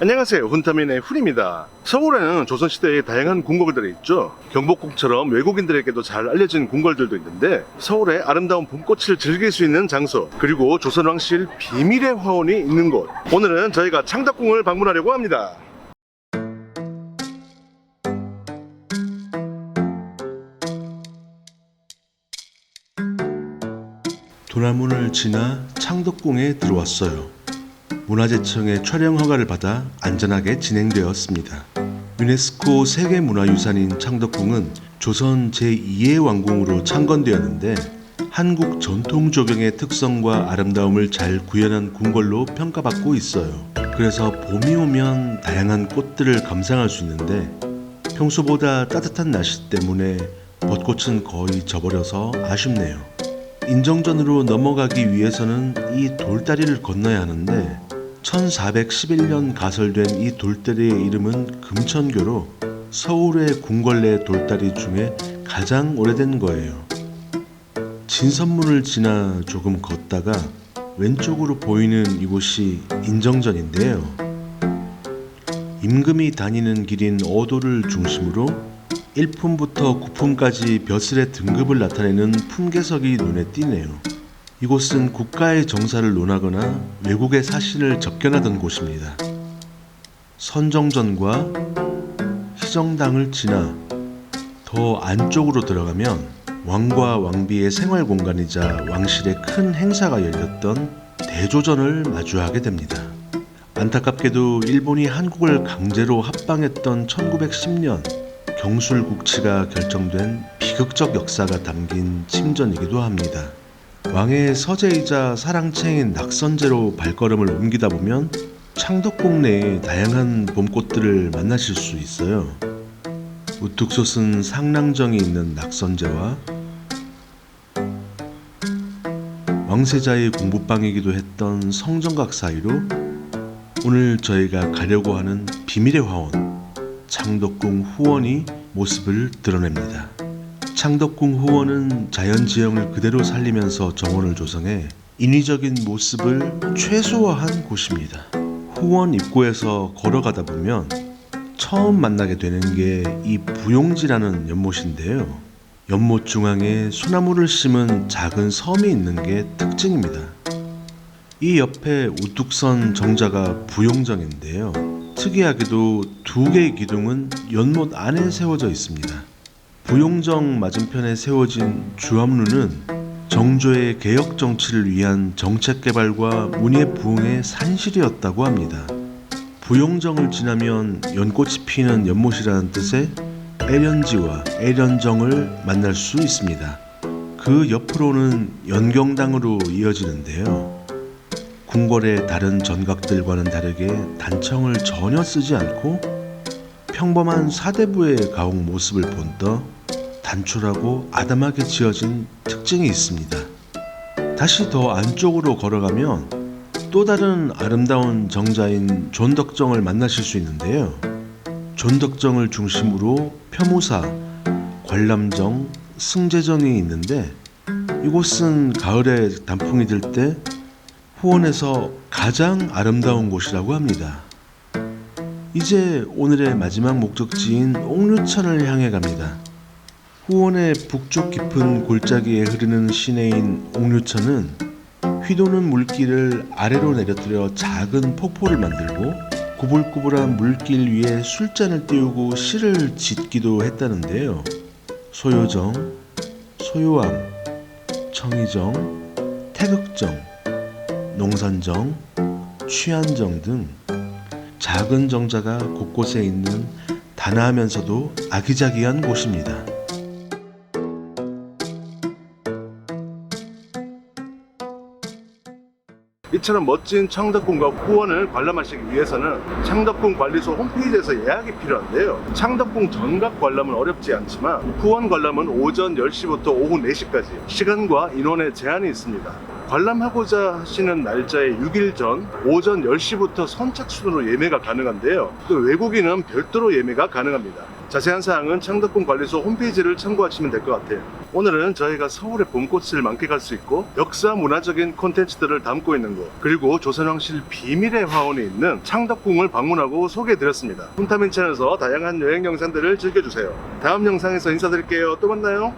안녕하세요. 훈타민의 훈입니다. 서울에는 조선시대의 다양한 궁궐들이 있죠. 경복궁처럼 외국인들에게도 잘 알려진 궁궐들도 있는데 서울의 아름다운 봄꽃을 즐길 수 있는 장소 그리고 조선왕실 비밀의 화원이 있는 곳 오늘은 저희가 창덕궁을 방문하려고 합니다. 도남문을 지나 창덕궁에 들어왔어요. 문화재청의 촬영 허가를 받아 안전하게 진행되었습니다. 유네스코 세계문화유산인 창덕궁은 조선 제2의 왕궁으로 창건되었는데 한국 전통 조경의 특성과 아름다움을 잘 구현한 궁궐로 평가받고 있어요. 그래서 봄이 오면 다양한 꽃들을 감상할 수 있는데 평소보다 따뜻한 날씨 때문에 벚꽃은 거의 져버려서 아쉽네요. 인정전으로 넘어가기 위해서는 이 돌다리를 건너야 하는데 1411년 가설된 이 돌다리의 이름은 금천교로 서울의 궁궐내 돌다리 중에 가장 오래된 거예요. 진선문을 지나 조금 걷다가 왼쪽으로 보이는 이곳이 인정전인데요. 임금이 다니는 길인 어도를 중심으로 1품부터 9품까지 벼슬의 등급을 나타내는 품계석이 눈에 띄네요. 이곳은 국가의 정사를 논하거나 외국의 사신을 접견하던 곳입니다. 선정전과 희정당을 지나 더 안쪽으로 들어가면 왕과 왕비의 생활 공간이자 왕실의 큰 행사가 열렸던 대조전을 마주하게 됩니다. 안타깝게도 일본이 한국을 강제로 합방했던 1910년 경술국치가 결정된 비극적 역사가 담긴 침전이기도 합니다. 왕의 서재이자 사랑채인 낙선제로 발걸음을 옮기다 보면 창덕궁 내의 다양한 봄꽃들을 만나실 수 있어요. 우뚝 솟은 상랑정이 있는 낙선제와 왕세자의 공부방이기도 했던 성정각 사이로 오늘 저희가 가려고 하는 비밀의 화원 창덕궁 후원이 모습을 드러냅니다. 창덕궁 후원은 자연 지형을 그대로 살리면서 정원을 조성해 인위적인 모습을 최소화한 곳입니다. 후원 입구에서 걸어가다 보면 처음 만나게 되는 게 이 부용지라는 연못인데요. 연못 중앙에 소나무를 심은 작은 섬이 있는 게 특징입니다. 이 옆에 우뚝 선 정자가 부용정인데요. 특이하게도 두 개의 기둥은 연못 안에 세워져 있습니다. 부용정 맞은편에 세워진 주암루는 정조의 개혁 정치를 위한 정책 개발과 문예 부흥의 산실이었다고 합니다. 부용정을 지나면 연꽃이 피는 연못이라는 뜻의 애련지와 애련정을 만날 수 있습니다. 그 옆으로는 연경당으로 이어지는데요. 궁궐의 다른 전각들과는 다르게 단청을 전혀 쓰지 않고 평범한 사대부의 가옥 모습을 본떠 단출하고 아담하게 지어진 특징이 있습니다. 다시 더 안쪽으로 걸어가면 또 다른 아름다운 정자인 존덕정을 만나실 수 있는데요. 존덕정을 중심으로 표무사, 관람정, 승제정이 있는데 이곳은 가을에 단풍이 들때 후원에서 가장 아름다운 곳이라고 합니다. 이제 오늘의 마지막 목적지인 옥류천을 향해 갑니다. 후원의 북쪽 깊은 골짜기에 흐르는 시내인 옥류천은 휘도는 물길을 아래로 내려뜨려 작은 폭포를 만들고 구불구불한 물길 위에 술잔을 띄우고 시를 짓기도 했다는데요. 소요정, 소요암, 청이정, 태극정, 농산정, 취한정 등 작은 정자가 곳곳에 있는 단아하면서도 아기자기한 곳입니다. 이처럼 멋진 창덕궁과 후원을 관람하시기 위해서는 창덕궁 관리소 홈페이지에서 예약이 필요한데요. 창덕궁 전각 관람은 어렵지 않지만 후원 관람은 오전 10시부터 오후 4시까지 시간과 인원에 제한이 있습니다. 관람하고자 하시는 날짜의 6일 전 오전 10시부터 선착순으로 예매가 가능한데요. 또 외국인은 별도로 예매가 가능합니다. 자세한 사항은 창덕궁 관리소 홈페이지를 참고하시면 될 것 같아요. 오늘은 저희가 서울의 봄꽃을 만끽할 수 있고 역사 문화적인 콘텐츠들을 담고 있는 곳 그리고 조선왕실 비밀의 화원이 있는 창덕궁을 방문하고 소개해드렸습니다. 훈타민 채널에서 다양한 여행 영상들을 즐겨주세요. 다음 영상에서 인사드릴게요. 또 만나요.